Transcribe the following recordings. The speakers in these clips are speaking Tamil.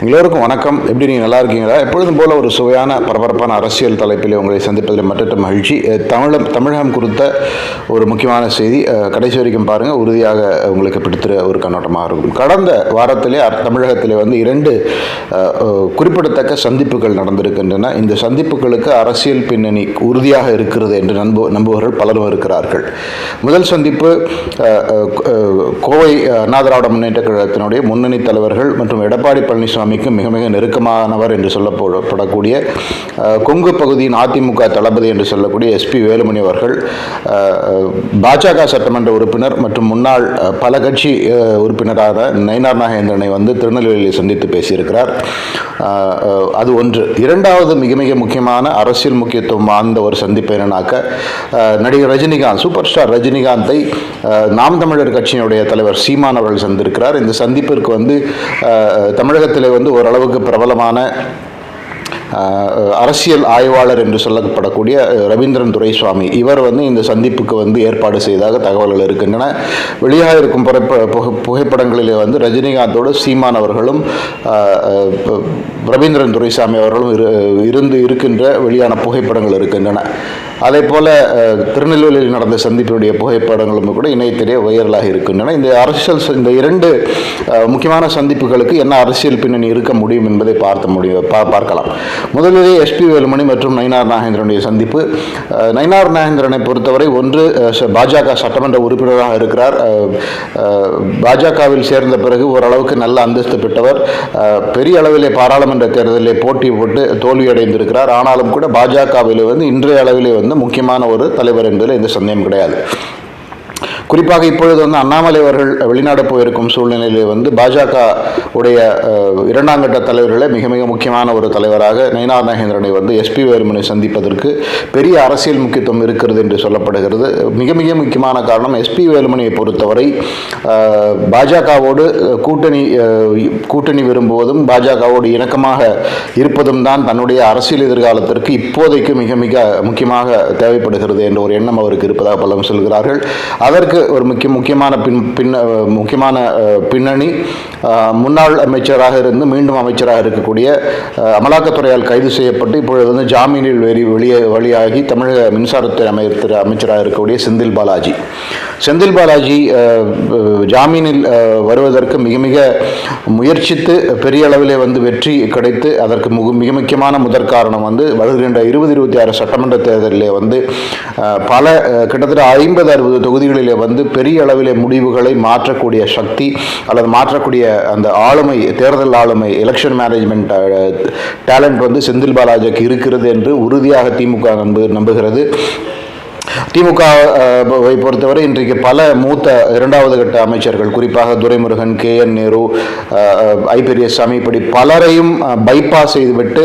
எல்லோருக்கும் வணக்கம். எப்படி நீங்கள் நல்லா இருக்கீங்களா? எப்பொழுதும் போல ஒரு சுவையான பரபரப்பான அரசியல் தலைப்பில் உங்களை சந்திப்பதில் மற்ற மகிழ்ச்சி. தமிழம் தமிழகம் குறித்த ஒரு முக்கியமான செய்தி. கடைசி வரைக்கும் பாருங்கள் உறுதியாக உங்களுக்கு பிடித்திர ஒரு கண்ணோட்டமாக இருக்கும். கடந்த வாரத்திலே அ- தமிழகத்திலே வந்து இரண்டு குறிப்பிடத்தக்க சந்திப்புகள் நடந்திருக்கின்றன. இந்த சந்திப்புகளுக்கு அரசியல் பின்னணி உறுதியாக இருக்கிறது என்று நம்பு நம்புவர்கள் பலரும் இருக்கிறார்கள். முதல் சந்திப்பு கோவை அஹ், அண்ணா திராவிட முன்னேற்ற கழகத்தினுடைய முன்னணி தலைவர்கள் மற்றும் எடப்பாடி பழனிசாமி பழனிசாமிக்கு மிக மிக நெருக்கமானவர் என்று சொல்லப்படக்கூடிய கொங்கு பகுதியின் அதிமுக தளபதி என்று சொல்லக்கூடிய எஸ்பி வேலுமணி அவர்கள் பாஜக சட்டமன்ற உறுப்பினர் மற்றும் முன்னாள் பல கட்சி அஹ், உறுப்பினரான நயினார் நாகேந்திரனை வந்து திருநெல்வேலியில் சந்தித்து பேசியிருக்கிறார். அது ஒன்று. இரண்டாவது மிக மிக முக்கியமான அரசியல் முக்கியத்துவம் வாய்ந்த ஒரு சந்திப்பு என்னன்னாக்க நடிகர் ரஜினிகாந்த் சூப்பர் ஸ்டார் ரஜினிகாந்தை நாம் தமிழர் கட்சியினுடைய தலைவர் சீமான் அவர்கள் சந்திருக்கிறார் இந்த சந்திப்பிற்கு வந்து தமிழகத்தில் வந்து ஓரளவுக்கு பிரபலமான அரசியல் ஆய்வாளர் என்று சொல்லப்படக்கூடிய ரவீந்திரன் துரைசுவாமி. இவர் வந்து இந்த சந்திப்புக்கு வந்து ஏற்பாடு செய்ததாக தகவல்கள் இருக்கின்றன. வெளியாக இருக்கும் புகைப்படங்களிலே வந்து ரஜினிகாந்தோடு சீமான் அவர்களும் ரவீந்திரன் துரைசாமி அவர்களும் இரு இருந்து இருக்கின்ற வெளியான புகைப்படங்கள் இருக்கின்றன. அதே போல திருநெல்வேலியில் நடந்த சந்திப்பினுடைய புகைப்படங்களும் கூட இணையத்திலே வைரலாக இருக்கின்றன. இந்த அரசியல் இந்த இரண்டு முக்கியமான சந்திப்புகளுக்கு என்ன அரசியல் பின்னணி இருக்க முடியும் என்பதை பார்த்த முடியும் பா பார்க்கலாம். முதலிலே எஸ்பி வேலுமணி மற்றும் நயினார் நாகேந்திரனுடைய சந்திப்பு. அஹ், நயினார் நாகேந்திரனை பொறுத்தவரை ஒன்று அஹ், பாஜக சட்டமன்ற உறுப்பினராக இருக்கிறார். அஹ், பாஜகவில் சேர்ந்த பிறகு ஓரளவுக்கு நல்ல அந்தஸ்து பெற்றவர். அஹ், பெரிய அளவிலே பாராளுமன்ற தேர்தலில் போட்டி போட்டு தோல்வியடைந்திருக்கிறார். ஆனாலும் கூட பாஜகவில் வந்து இன்றைய அளவிலே வந்து முக்கியமான ஒரு தலைவர் என்பதில் எந்த சந்தேகம் கிடையாது. குறிப்பாக இப்பொழுது வந்து அண்ணாமலை அவர்கள் வெளிநாடு போயிருக்கும் சூழ்நிலையிலே வந்து பாஜக உடைய இரண்டாம் கட்ட தலைவர்களே மிக மிக முக்கியமான ஒரு தலைவராக நயினார் நாகேந்திரனை வந்து எஸ்பி வேலுமணி சந்திப்பதற்கு பெரிய அரசியல் முக்கியத்துவம் இருக்கிறது என்று சொல்லப்படுகிறது. மிக மிக முக்கியமான காரணம் எஸ்பி வேலுமணியை பொறுத்தவரை பாஜகவோடு கூட்டணி கூட்டணி விரும்புவதும் பாஜகவோடு இணக்கமாக இருப்பதும் தான் தன்னுடைய அரசியல் எதிர்காலத்திற்கு இப்போதைக்கு மிக மிக முக்கியமாக தேவைப்படுகிறது என்ற ஒரு எண்ணம் அவருக்கு இருப்பதாக பலரும் சொல்கிறார்கள். அதற்கு ஒரு முக்கிய முக்கியமான பின் பின்ன முக்கியமான பின்னணி. முன்னாள் அமைச்சராக இருந்து மீண்டும் அமைச்சராக இருக்கக்கூடிய அமலாக்கத்துறையால் கைது செய்யப்பட்டு இப்பொழுது வந்து ஜாமீனில் வெளி வெளியே வழியாகி தமிழக மின்சாரத்துறை அமைச்சர் அமைச்சராக இருக்கக்கூடிய செந்தில் பாலாஜி. செந்தில் பாலாஜி ஜாமீனில் வருவதற்கு மிக மிக முயற்சித்து பெரிய அளவிலே வந்து வெற்றி கிடைத்து அதற்கு முக மிக முக்கியமான முதற் காரணம் வந்து வருகின்ற இருபது இருபத்தி ஆறு சட்டமன்ற தேர்தலிலே வந்து பல கிட்டத்தட்ட ஐம்பது அறுபது தொகுதிகளிலே வந்து பெரிய அளவிலே முடிவுகளை மாற்றக்கூடிய சக்தி அல்லது மாற்றக்கூடிய அந்த ஆளுமை தேர்தல் ஆளுமை எலெக்ஷன் மேனேஜ்மெண்ட் டேலண்ட் வந்து செந்தில் பாலாஜிக்கு இருக்கிறது என்று உறுதியாக திமுக நம்பு நம்புகிறது. திமுக வை பொறுத்தவரை இன்றைக்கு பல மூத்த இரண்டாவது கட்ட அமைச்சர்கள் குறிப்பாக Duraimurugan K. N. Nehru I Periyasamy இப்படி பலரையும் பைபாஸ் செய்துவிட்டு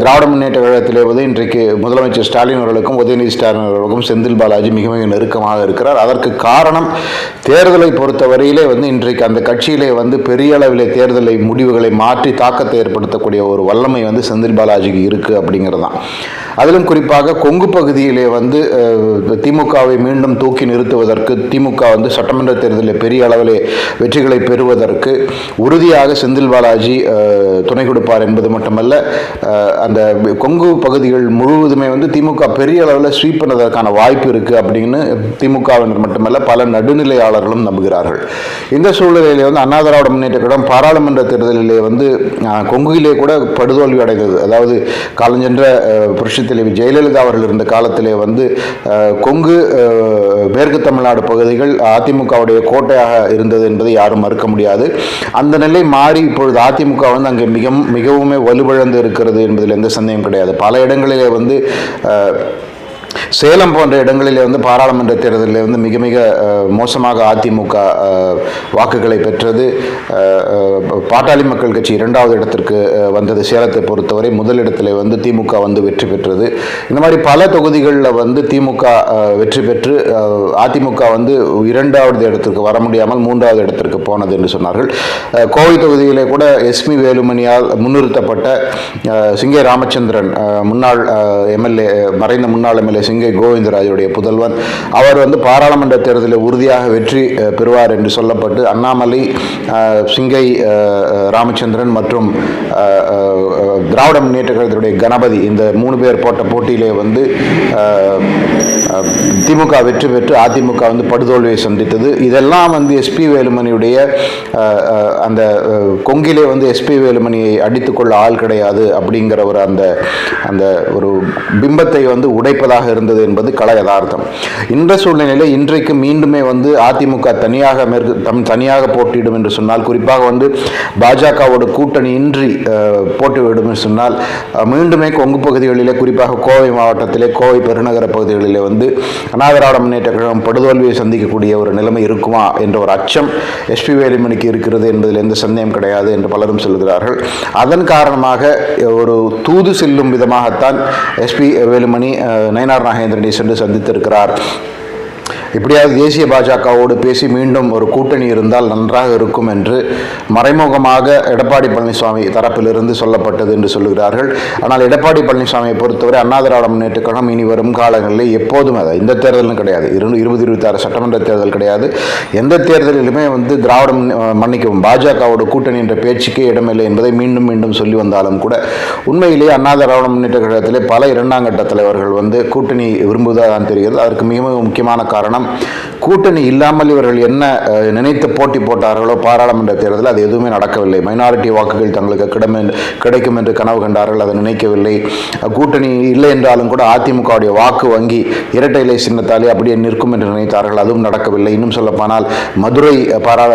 திராவிட முன்னேற்ற கழகத்திலே வந்து இன்றைக்கு முதலமைச்சர் ஸ்டாலின் அவர்களுக்கும் உதயநிதி ஸ்டாலின் அவர்களுக்கும் செந்தில் பாலாஜி மிக மிக நெருக்கமாக இருக்கிறார். அதற்கு காரணம் தேர்தலை பொறுத்தவரையிலே வந்து இன்றைக்கு அந்த கட்சியிலே வந்து பெரிய அளவிலே தேர்தலை முடிவுகளை மாற்றி தாக்கத்தை ஏற்படுத்தக்கூடிய ஒரு வல்லமை வந்து செந்தில் பாலாஜிக்கு இருக்குது அப்படிங்கிறது தான் அதிலும் குறிப்பாக கொங்கு பகுதியிலே வந்து திமுகவை மீண்டும் தூக்கி நிறுத்துவதற்கு திமுக வந்து சட்டமன்ற தேர்தலில் பெரிய அளவிலே வெற்றிகளை பெறுவதற்கு உறுதியாக செந்தில் பாலாஜி துணை கொடுப்பார் என்பது மட்டுமல்ல அந்த கொங்கு பகுதிகள் முழுவதுமே வந்து திமுக பெரிய அளவில் ஸ்வீப் பண்ணதற்கான வாய்ப்பு இருக்குது அப்படின்னு திமுகவினர் மட்டுமல்ல பல நடுநிலையாளர்களும் நம்புகிறார்கள். இந்த சூழ்நிலையிலே வந்து அண்ணா திராவிட முன்னேற்ற கழகம் பாராளுமன்ற தேர்தலிலே வந்து கொங்குகிலே கூட படுதோல்வி அடைந்தது. அதாவது காலஞ்சென்ற அஹ், புரட்சித் தலைவி ஜெயலலிதா அவர்கள் இருந்த காலத்திலே வந்து கொங்கு மேற்கு தமிழ்நாடு பகுதிகள் அதிமுகவுடைய கோட்டையாக இருந்தது என்பதை யாரும் மறுக்க முடியாது. அந்த நிலை மாறி இப்பொழுது அதிமுக வந்து அங்கே மிக மிகவுமே வலுவிழந்து இருக்கிறது என்பதில் எந்த சந்தேகம் கிடையாது. பல இடங்களிலே வந்து சேலம் போன்ற இடங்களிலே வந்து பாராளுமன்ற தேர்தலில் வந்து மிக மிக மோசமாக அதிமுக வாக்குகளை பெற்றது. பாட்டாளி மக்கள் கட்சி இரண்டாவது இடத்திற்கு வந்தது. சேலத்தை பொறுத்தவரை முதலிடத்தில் வந்து திமுக வந்து வெற்றி பெற்றது. இந்த மாதிரி பல தொகுதிகளில் வந்து திமுக வெற்றி பெற்று அதிமுக வந்து இரண்டாவது இடத்திற்கு வர முடியாமல் மூன்றாவது இடத்திற்கு போனது என்று சொன்னார்கள். கோவை தொகுதியிலே கூட எஸ்மி வேலுமணியால் முன்னிறுத்தப்பட்ட சிங்கே ராமச்சந்திரன் முன்னாள் எம்எல்ஏ மறைந்த முன்னாள் எம்எல்ஏ சிங்கை கோவிந்தராஜுடைய புதல்வன். அவர் வந்து பாராளுமன்ற தேர்தலில் உறுதியாக வெற்றி பெறுவார் என்று சொல்லப்பட்டு அண்ணாமலை சிங்கை ராமச்சந்திரன் மற்றும் திராவிட முன்னேற்ற கழகத்தினுடைய கணபதி இந்த மூணு பேர் போட்ட போட்டியிலே வந்து திமுக வெற்றி பெற்று அதிமுக வந்து படுதோல்வியை சந்தித்தது. இதெல்லாம் வந்து எஸ்பி வேலுமணியுடைய அந்த கொங்கிலே வந்து எஸ்பி வேலுமணியை அடித்துக்கொள்ள ஆள் கிடையாது அப்படிங்கிற ஒரு அந்த அந்த ஒரு பிம்பத்தை வந்து உடைப்பதாக இருந்தது என்பது கள யதார்த்தம். இந்த சூழ்நிலையில் இன்றைக்கு மீண்டுமே வந்து அதிமுக தனியாக மேற்கு தம் தனியாக போட்டியிடும் என்று சொன்னால் குறிப்பாக வந்து பாஜகவோட கூட்டணி இன்றி போட்டிவிடும் போட்டியிடும் என்று சொன்னால் மீண்டுமே கொங்கு பகுதிகளிலே குறிப்பாக கோவை மாவட்டத்திலே கோவை பெருநகர பகுதிகளிலே வந்து அநாதிராவிட முன்னேற்ற கழகம் படுதோல்வியை சந்திக்கக்கூடிய ஒரு நிலைமை இருக்குமா என்ற ஒரு அச்சம் எஸ்பி வேலுமணிக்கு இருக்கிறது என்பதில் எந்த சந்தேகம் கிடையாது என்று பலரும் சொல்கிறார்கள் அதன் காரணமாக ஒரு தூது செல்லும் விதமாகத்தான் எஸ்பி வேலுமணி நயனார் நாகேந்திரனை சென்று சந்தித்திருக்கிறார். இப்படியாவது தேசிய பாஜகவோடு பேசி மீண்டும் ஒரு கூட்டணி இருந்தால் நன்றாக இருக்கும் என்று மறைமுகமாக எடப்பாடி பழனிசாமி தரப்பிலிருந்து சொல்லப்பட்டது என்று சொல்லுகிறார்கள். ஆனால் எடப்பாடி பழனிசாமியை பொறுத்தவரை அண்ணா திராவிட முன்னேற்ற கழகம் இனி வரும் காலங்களில் எப்போதும் அதை இந்த தேர்தலும் கிடையாது. இரு இருபது இருபத்தி ஆறு சட்டமன்ற தேர்தல் கிடையாது. எந்த தேர்தலிலுமே வந்து திராவிட மன்னிக்கவும் பாஜகவோட கூட்டணி என்ற பேச்சுக்கே இடமில்லை என்பதை மீண்டும் மீண்டும் சொல்லி வந்தாலும் கூட உண்மையிலேயே அண்ணா திராவிட முன்னேற்ற கழகத்திலே பல இரண்டாம் கட்ட தலைவர்கள் வந்து கூட்டணி விரும்புவதாக தெரிகிறது. அதற்கு மிக மிக முக்கியமான காரணம் கூட்டணி இல்லாமல் இவர்கள் என்ன நினைத்து போட்டி போட்டார்களோ பாராளுமன்ற தேர்தலில் அது எதுவுமே நடக்கவில்லை. மைனாரிட்டி வாக்குகள் தங்களுக்கு கிடமே கிடைக்கும் என்று கனவு கண்டார்கள் அதை நினைக்கவில்லை. கூட்டணி இல்லை என்றாலும் கூட அதிமுகவுடைய வாக்கு வங்கி இரட்டை இலை சின்னத்தாலே அப்படியே நிற்கும் என்று நினைத்தார்கள் அதுவும் நடக்கவில்லை. இன்னும் சொல்லப்போனால் மதுரை அஹ், பாராள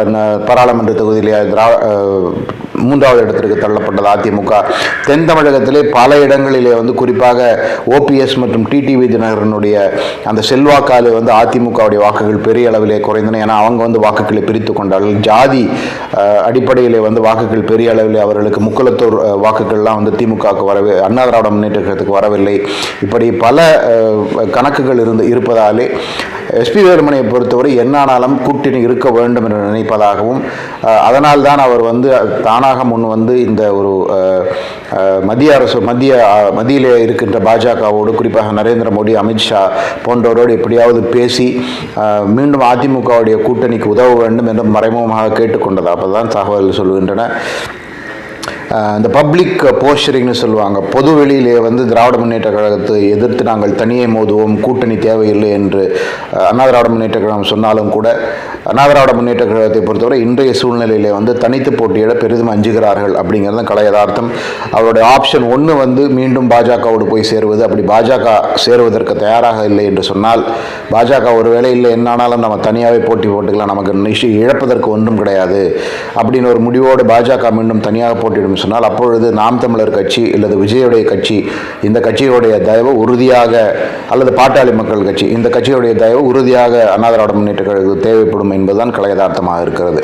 பாராளுமன்ற தொகுதியிலே திரா மூன்றாவது இடத்திற்கு தள்ளப்பட்டது அதிமுக. தென் தமிழகத்திலே பல இடங்களிலே வந்து குறிப்பாக ஓபிஎஸ் மற்றும் டிடிவி தினகரனுடைய அந்த செல்வாக்காலே வந்து அதிமுக திமுகவுடைய வாக்குகள் பெரிய அளவிலே குறைந்தன ஏன்னா அவங்க வந்து வாக்குகளை பிரித்து கொண்டார்கள் ஜாதி அடிப்படையிலே வந்து வாக்குகள் பெரிய அளவிலே அவர்களுக்கு முக்குலத்தோர் வாக்குகள்லாம் வந்து திமுகவுக்கு வரவே அண்ணா திராவிட முன்னேற்ற கழகத்துக்கு வரவில்லை. இப்படி பல கணக்குகள் இருந்து இருப்பதாலே எஸ்பி வேலுமணியை பொறுத்தவரை என்னானாலும் கூட்டணி இருக்க வேண்டும் என்று நினைப்பதாகவும் அதனால் தான் அவர் வந்து தானாக முன் வந்து இந்த ஒரு மத்திய அரசு மத்திய மத்தியிலே இருக்கின்ற பாஜகவோடு குறிப்பாக நரேந்திர மோடி அமித்ஷா போன்றவரோடு எப்படியாவது பேசி மீண்டும் அதிமுகவுடைய கூட்டணிக்கு உதவ வேண்டும் என்று மறைமுகமாக கேட்டுக்கொண்டது. அப்போதான் தகவல் சொல்கின்றன. இந்த பப்ளிக் போஸ்டரிங்னு சொல்லுவாங்க. பொது வெளியிலே வந்து திராவிட முன்னேற்ற கழகத்தை எதிர்த்து நாங்கள் தனியே மோதுவோம் கூட்டணி தேவையில்லை என்று அண்ணா திராவிட முன்னேற்ற கழகம் சொன்னாலும் கூட அண்ணா திராவிட முன்னேற்ற கழகத்தை பொறுத்தவரை இன்றைய சூழ்நிலையிலே வந்து தனித்து போட்டியிட பெரிதும் அஞ்சுகிறார்கள் அப்படிங்கிறது தான் கலை யதார்த்தம் அவருடைய ஆப்ஷன் ஒன்று வந்து மீண்டும் பாஜகவோடு போய் சேருவது. அப்படி பாஜக சேருவதற்கு தயாராக இல்லை என்று சொன்னால் பாஜக ஒருவேளை இல்லை என்னானாலும் நம்ம தனியாகவே போட்டி போட்டுக்கலாம். நமக்கு நிஷி இழப்பதற்கு ஒன்றும் கிடையாது. அப்படின்னு ஒரு முடிவோடு பாஜக மீண்டும் தனியாக போட்டி போட்டியிடும். சொன்னால் அப்பொழுது நாம் தமிழர் கட்சி அல்லது விஜயுடைய கட்சி இந்த கட்சியுடைய தயவு உறுதியாக அல்லது பாட்டாளி மக்கள் கட்சி இந்த கட்சியுடைய தயவு உறுதியாக அண்ணா திராவிட முன்னேற்ற கழகத்துக்கு தேவைப்படும் என்பதுதான் கலையதார்த்தமாக இருக்கிறது.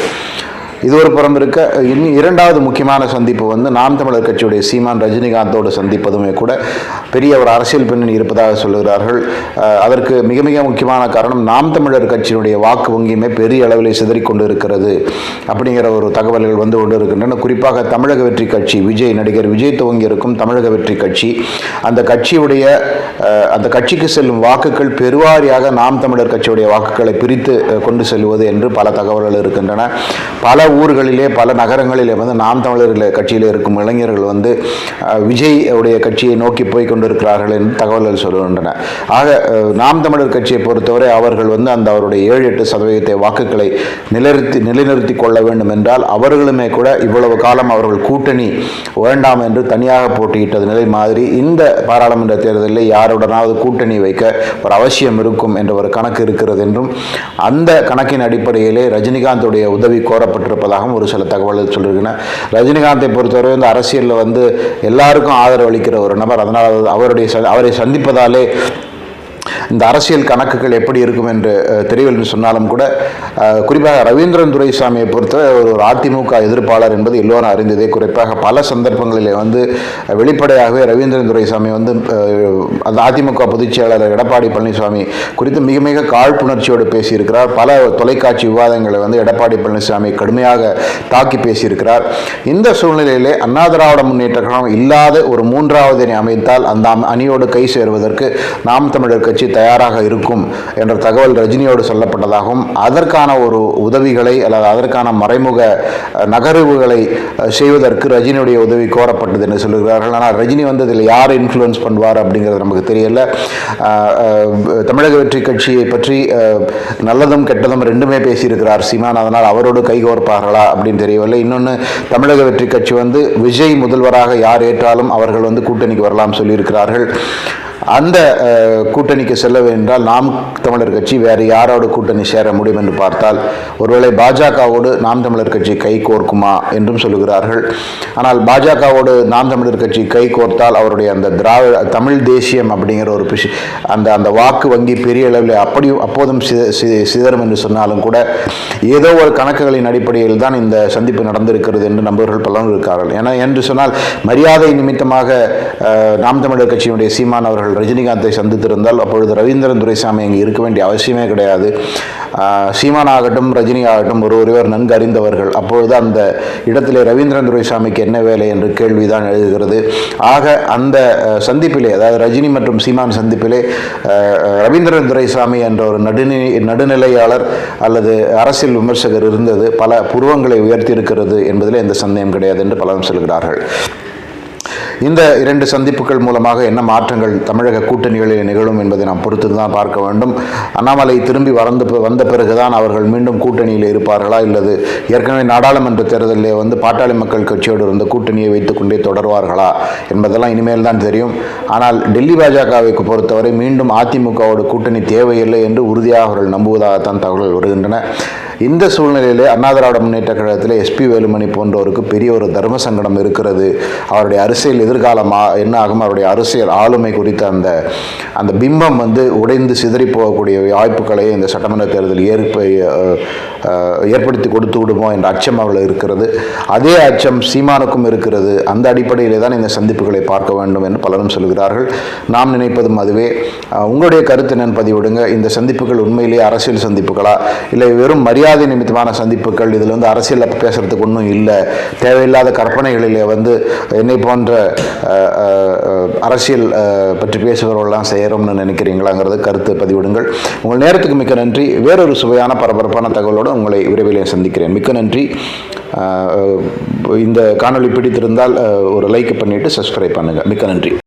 இது ஒரு புறம் இருக்க இனி இரண்டாவது முக்கியமான சந்திப்பு வந்து நாம் தமிழர் கட்சியுடைய சீமான் ரஜினிகாந்தோடு சந்திப்பதுமே கூட பெரிய ஒரு அரசியல் பின்னணி இருப்பதாக சொல்லுகிறார்கள். அதற்கு மிக மிக முக்கியமான காரணம் நாம் தமிழர் கட்சியினுடைய வாக்கு வங்கியுமே பெரிய அளவில் சிதறிக்கொண்டு இருக்கிறது அப்படிங்கிற ஒரு தகவல்கள் வந்து கொண்டு இருக்கின்றன குறிப்பாக தமிழக வெற்றி கட்சி விஜய் நடிகர் விஜய் துவங்கி இருக்கும் தமிழக வெற்றி கட்சி அந்த கட்சியுடைய அந்த கட்சிக்கு செல்லும் வாக்குகள் பெருவாரியாக நாம் தமிழர் கட்சியுடைய வாக்குகளை பிரித்து கொண்டு செல்வது என்று பல தகவல்கள் இருக்கின்றன. பல ஊர்களிலே பல நகரங்களிலே வந்து நாம் தமிழர்கள் கட்சியில் இருக்கும் இளைஞர்கள் வந்து விஜய் உடைய கட்சியை நோக்கி போய் கொண்டிருக்கிறார்கள் என்று தகவல்கள் சொல்கின்றன. ஆக நாம் தமிழர் கட்சியை பொறுத்தவரை அவர்கள் வந்து அந்த அவருடைய ஏழு எட்டு சதவீதத்தை வாக்குகளை நிலைநிறுத்தி நிலைநிறுத்தி கொள்ள வேண்டும் என்றால் அவர்களுமே கூட இவ்வளவு காலம் அவர்கள் கூட்டணி வேண்டாம் என்று தனியாக போட்டியிட்டது நிலை மாதிரி இந்த பாராளுமன்ற தேர்தலில் யாருடனாவது கூட்டணி வைக்க ஒரு அவசியம் இருக்கும் என்ற ஒரு கணக்கு இருக்கிறது என்றும் அந்த கணக்கின் அடிப்படையிலே ரஜினிகாந்துடைய உதவி இருப்பதாகவும் ஒரு சில தகவல்கள் சொல்லியிருக்கின்றன ரஜினிகாந்தை பொறுத்தவரை இந்த அரசியலில் வந்து எல்லாருக்கும் ஆதரவு அளிக்கிற ஒரு நபர். அதனால் அவருடைய அவரை சந்திப்பதாலே இந்த அரசியல் கணக்குகள் எப்படி இருக்கும் என்று தெரியவில்லை சொன்னாலும் கூட குறிப்பாக ரவீந்திரன் துரைசாமியை பொறுத்தவரை ஒரு அதிமுக எதிர்ப்பாளர் என்பது எல்லோரும் அறிந்ததே. குறிப்பாக பல சந்தர்ப்பங்களிலே வந்து வெளிப்படையாகவே ரவீந்திரன் துரைசாமி வந்து அந்த அதிமுக பொதுச் செயலாளர் எடப்பாடி பழனிசாமி குறித்து மிக மிக காழ்ப்புணர்ச்சியோடு பேசியிருக்கிறார். பல தொலைக்காட்சி விவாதங்களை வந்து எடப்பாடி பழனிசாமி கடுமையாக தாக்கி பேசியிருக்கிறார். இந்த சூழ்நிலையிலே அண்ணா திராவிட முன்னேற்ற கழகம் இல்லாத ஒரு மூன்றாவது அணி அமைத்தால் அந்த அணியோடு கை சேருவதற்கு நாம் தமிழர் கட்சி தயாராக இருக்கும் என்ற தகவல் ரஜினியோடு சொல்லப்பட்டதாகவும் அதற்கான ஒரு உதவிகளை அல்லது அதற்கான மறைமுக நகர்வுகளை செய்வதற்கு ரஜினியுடைய உதவி கோரப்பட்டது என்று சொல்லுகிறார்கள். ஆனால் ரஜினி வந்து இதில் யார் இன்ஃப்ளூயன்ஸ் பண்ணுவார் அப்படிங்கிறது நமக்கு தெரியல. தமிழக வெற்றி கட்சியை பற்றி நல்லதும் கெட்டதும் ரெண்டுமே பேசியிருக்கிறார் சீமான். அதனால் அவரோடு கைகோர்ப்பார்களா அப்படின்னு தெரியவில்லை. இன்னொன்று தமிழக வெற்றி கட்சி வந்து விஜய் முதல்வராக யார் ஏற்றாலும் அவர்கள் வந்து கூட்டணிக்கு வரலாம் சொல்லியிருக்கிறார்கள். அந்த கூட்டணிக்கு செல்ல வேண்டால் நாம் தமிழர் கட்சி வேறு யாரோடு கூட்டணி சேர முடியும் என்று பார்த்தால் ஒருவேளை பாஜகவோடு நாம் தமிழர் கட்சி கை கோர்க்குமா என்றும் சொல்லுகிறார்கள். ஆனால் பாஜகவோடு நாம் தமிழர் கட்சி கை கோர்த்தால் அவருடைய அந்த திராவிட தமிழ் தேசியம் அப்படிங்கிற ஒரு பிஷ் அந்த அந்த வாக்கு வங்கி பெரிய அளவில் அப்படி அப்போதும் சி- சிதறும் என்று சொன்னாலும் கூட ஏதோ ஒரு கணக்குகளின் அடிப்படையில் தான் இந்த சந்திப்பு நடந்திருக்கிறது என்று நம்பர்கள் பலரும் இருக்கிறார்கள் ஏன்னா என்று சொன்னால் மரியாதை நிமித்தமாக நாம் தமிழர் கட்சியினுடைய சீமான் அவர்கள் ரஜினிகாந்தை சந்தித்திருந்தால் அப்பொழுது ரவீந்திரன் துரைசாமி அங்கே இருக்க வேண்டிய அவசியமே கிடையாது. சீமானாகட்டும் சீமான் ஆகட்டும் ரஜினி ஆகட்டும் ஒரு ஒருவர் நன்கு அறிந்தவர்கள் அப்பொழுது அந்த இடத்திலே ரவீந்திரன் துரைசாமிக்கு என்ன வேலை என்று கேள்விதான் எழுதுகிறது ஆக அந்த சந்திப்பிலே அதாவது ரஜினி மற்றும் சீமான் சந்திப்பிலே ரவீந்திரன் துரைசாமி என்ற ஒரு நடுநி நடுநிலையாளர் அல்லது அரசியல் விமர்சகர் இருந்தது. பல புருவங்களை உயர்த்தியிருக்கிறது என்பதில் எந்த சந்தேகம் கிடையாது என்று பலரும் சொல்கிறார்கள். இந்த இரண்டு சந்திப்புகள் மூலமாக என்ன மாற்றங்கள் தமிழக கூட்டணிகளில் நிகழும் என்பதை நாம் பொறுத்து தான் பார்க்க வேண்டும். அண்ணாமலை திரும்பி வந்த வந்த பிறகுதான் அவர்கள் மீண்டும் கூட்டணியில் இருப்பார்களா? இல்லது ஏற்கனவே நாடாளுமன்ற தேர்தலில் வந்து பாட்டாளி மக்கள் கட்சியோடு இருந்த கூட்டணியை வைத்துக்கொண்டே தொடர்வார்களா என்பதெல்லாம் இனிமேல் தான் தெரியும். ஆனால் டெல்லி பாஜகவை பொறுத்தவரை மீண்டும் அதிமுகவோட கூட்டணி தேவையில்லை என்று உறுதியாக அவர்கள் நம்புவதாகத்தான் தகவல்கள் வருகின்றன. இந்த சூழ்நிலையிலே அண்ணா திராவிட முன்னேற்ற கழகத்தில் எஸ்பி வேலுமணி போன்றோருக்கு பெரிய ஒரு தர்ம சங்கடம் இருக்கிறது. அவருடைய அரசியல் எதிர்காலம் என்ன ஆகும்? அவருடைய அரசியல் ஆளுமை குறித்த அந்த அந்த பிம்பம் வந்து உடைந்து சிதறி போகக்கூடிய வாய்ப்புகளை இந்த சட்டமன்ற தேர்தல் ஏற்ப ஏற்படுத்தி கொடுத்து விடுமோ என்ற அச்சம் அவர்கள் இருக்கிறது. அதே அச்சம் சீமானுக்கும் இருக்கிறது. அந்த அடிப்படையிலே தான் இந்த சந்திப்புகளை பார்க்க வேண்டும் என்று பலரும் சொல்கிறார்கள். நாம் நினைப்பதும் அதுவே. உங்களுடைய கருத்து என்னன்னு பதிவிடுங்க. இந்த சந்திப்புகள் உண்மையிலேயே அரசியல் சந்திப்புகளா? இல்லை வெறும் மரியாதை நிமித்தமான சந்திப்புகள் இதில் வந்து அரசியலில் பேசுறதுக்கு ஒன்றும் இல்லை. தேவையில்லாத கற்பனைகளிலே வந்து என்னை போன்ற அரசியல் பற்றி பேசுகிறவர்கள்லாம் செய்கிறோம்னு நினைக்கிறீங்களாங்கிறது கருத்து பதிவிடுங்கள். உங்கள் நேரத்துக்கு மிக்க நன்றி. வேறொரு சுவையான பரபரப்பான தகவலோடு உங்களை விரைவில் சந்திக்கிறேன். மிக்க நன்றி. இந்த காணொளி பிடித்திருந்தால் ஒரு லைக் பண்ணிவிட்டு சப்ஸ்கிரைப் பண்ணுங்கள் மிக்க நன்றி.